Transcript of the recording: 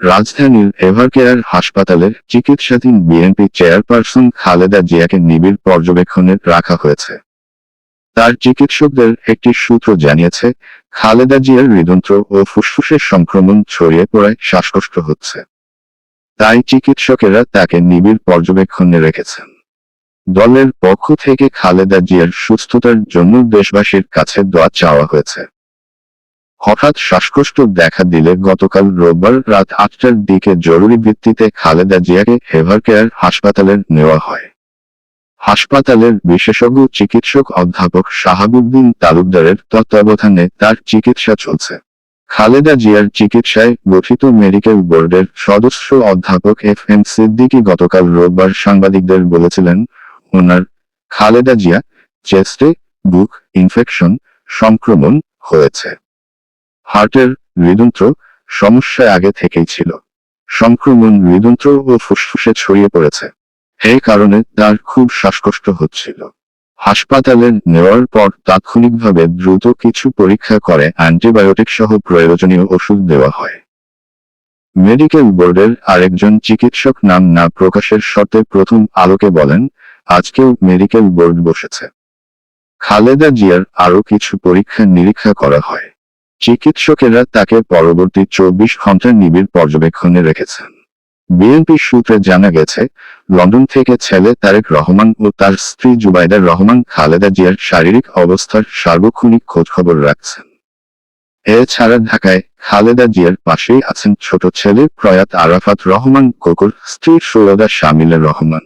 রাজধানীর এভারকেয়ার হাসপাতালের চিকিৎসাধীন বিএনপি চেয়ারপারসন খালেদা জিয়াকে নিবিড় পর্যবেক্ষণে রাখা হয়েছে। তার চিকিৎসকদের একটি সূত্র জানিয়েছে, খালেদা জিয়ার হৃদন্ত্র ও ফুসফুসের সংক্রমণ ছড়িয়ে পড়ায় শ্বাসকষ্ট হচ্ছে। তাই চিকিৎসকেরা তাকে নিবিড় পর্যবেক্ষণে রেখেছেন। দলের পক্ষ থেকে খালেদা জিয়ার সুস্থতার জন্য দেশবাসীর কাছে দোয়া চাওয়া হয়েছে। হঠাৎ শ্বাসকষ্ট দেখা দিলে গতকাল রোববার রাত আটটার দিকে জরুরি ভিত্তিতে খালেদা জিয়াকে হেভারকেয়ার হাসপাতালে নেওয়া হয়। হাসপাতালের বিশেষজ্ঞ চিকিৎসক অধ্যাপক শাহাবুদ্দিন তালুকদারের তত্ত্বাবধানে তার চিকিৎসা চলছে। খালেদা জিয়ার চিকিৎসায় গঠিত মেডিকেল বোর্ডের সদস্য অধ্যাপক এফ এম সিদ্দিকি গতকাল রোববার সাংবাদিকদের বলেছিলেন, ওনার খালেদা জিয়া চেস্টে বুক ইনফেকশন সংক্রমণ হয়েছে। হার্টের হৃদন্ত্র সমস্যা আগে থেকেই ছিল। সংক্রমণ হৃদন্ত্র ও ফুসফুসে ছড়িয়ে পড়েছে। এই কারণে তার খুব শ্বাসকষ্ট হচ্ছিল। হাসপাতালে নেওয়ার পর তাৎক্ষণিকভাবে দ্রুত কিছু পরীক্ষা করে অ্যান্টিবায়োটিক সহ প্রয়োজনীয় ওষুধ দেওয়া হয়। মেডিকেল বোর্ডের আরেকজন চিকিৎসক নাম না প্রকাশের শর্তে প্রথম আলোকে বলেন, আজকেও মেডিকেল বোর্ড বসেছে। খালেদা জিয়ার আরও কিছু পরীক্ষা নিরীক্ষা করা হয়। চিকিৎসকেরা তাকে পরবর্তী চব্বিশ ঘণ্টা নিবিড় পর্যবেক্ষণে রেখেছেন। বিএনপি সূত্রে জানা গেছে, লন্ডন থেকে ছেলে তারেক রহমান ও তার স্ত্রী জুবাইদার রহমান খালেদা জিয়ার শারীরিক অবস্থার সার্বক্ষণিক খোঁজখবর রাখছেন। এছাড়া ঢাকায় খালেদা জিয়ার পাশেই আছেন ছোট ছেলে প্রয়াত আরাফাত রহমান, কোকুর স্ত্রী সৈয়দা শামিলা রহমান।